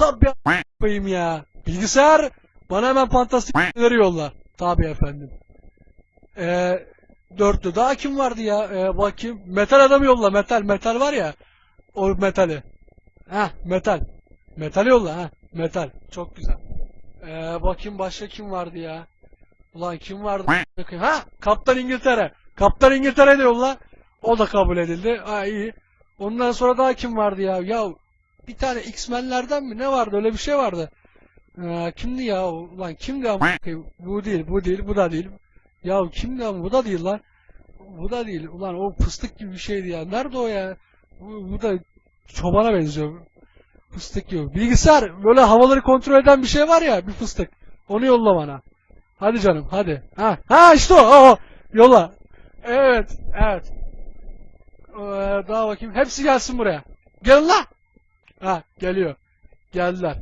Tabii koyayım ya. Bilgisayar bana hemen fantastik ürünleri yolla. Tabii efendim. Ee, dörtlü. Daha kim vardı ya? Ee, bakayım. Metal adamı yolla. Metal. Metal var ya. O metali. Ha metal. Metal yolla ha. Metal. Çok güzel. Ee, bakayım başka kim vardı ya? Ulan kim vardı? Ha Kaptan İngiltere. Kaptan İngiltere de yolla. O da kabul edildi. Ha iyi. Ondan sonra daha kim vardı ya? Ya bir tane X-Men'lerden mi? Ne vardı? Öyle bir şey vardı. Ee, kimdi ya? Ulan kimdi ama? Bu değil, bu değil, bu da değil. Ya kimdi ama? Bu da değil lan. Bu da değil. Ulan o fıstık gibi bir şeydi ya. Nerede o ya? Bu, bu da çobana benziyor. Fıstık gibi. Bilgisayar böyle havaları kontrol eden bir şey var ya bir fıstık. Onu yolla bana. Hadi canım hadi. Ha, ha işte o. o. Yolla. Evet. Evet. Ee, daha bakayım. Hepsi gelsin buraya. Gelin la. Ha geliyor. Geldiler.